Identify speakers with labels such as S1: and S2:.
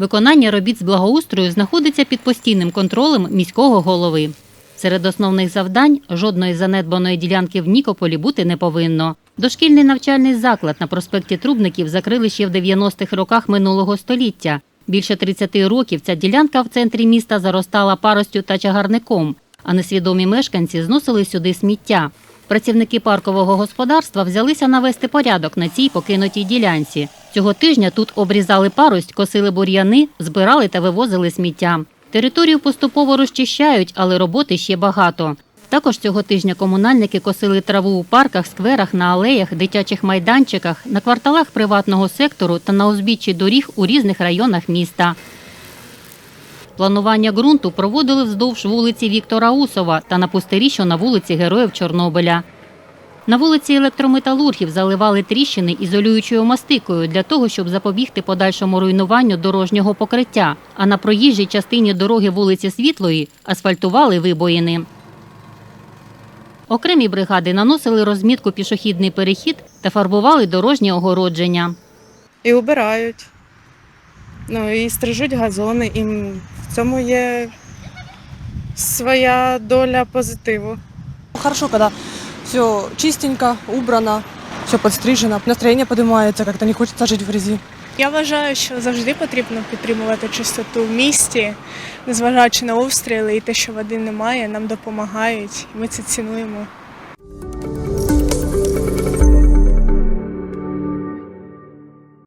S1: Виконання робіт з благоустрою знаходиться під постійним контролем міського голови. Серед основних завдань жодної занедбаної ділянки в Нікополі бути не повинно. Дошкільний навчальний заклад на проспекті Трубників закрили ще в 90-х роках минулого століття. Більше 30 років ця ділянка в центрі міста заростала паростю та чагарником, а несвідомі мешканці зносили сюди сміття. Працівники паркового господарства взялися навести порядок на цій покинутій ділянці. Цього тижня тут обрізали парость, косили бур'яни, збирали та вивозили сміття. Територію поступово розчищають, але роботи ще багато. Також цього тижня комунальники косили траву у парках, скверах, на алеях, дитячих майданчиках, на кварталах приватного сектору та на узбіччі доріг у різних районах міста. Планування ґрунту проводили вздовж вулиці Віктора Усова та на пустирі, що на вулиці Героїв Чорнобиля. На вулиці електрометалургів заливали тріщини ізолюючою мастикою для того, щоб запобігти подальшому руйнуванню дорожнього покриття. А на проїжджій частині дороги вулиці Світлої асфальтували вибоїни. Окремі бригади наносили розмітку пішохідний перехід та фарбували дорожнє огородження.
S2: і убирають. Ну і стрижуть газони, і в цьому є своя доля позитиву.
S3: Хорошо, когда все чистенько, убрано, все подстрижено, настроение поднимается, как-то не хочется жить в грязи.
S4: Я вважаю, що завжди потрібно підтримувати чистоту в місті, незважаючи на обстріли і те, що води немає, нам допомагають. Ми це цінуємо.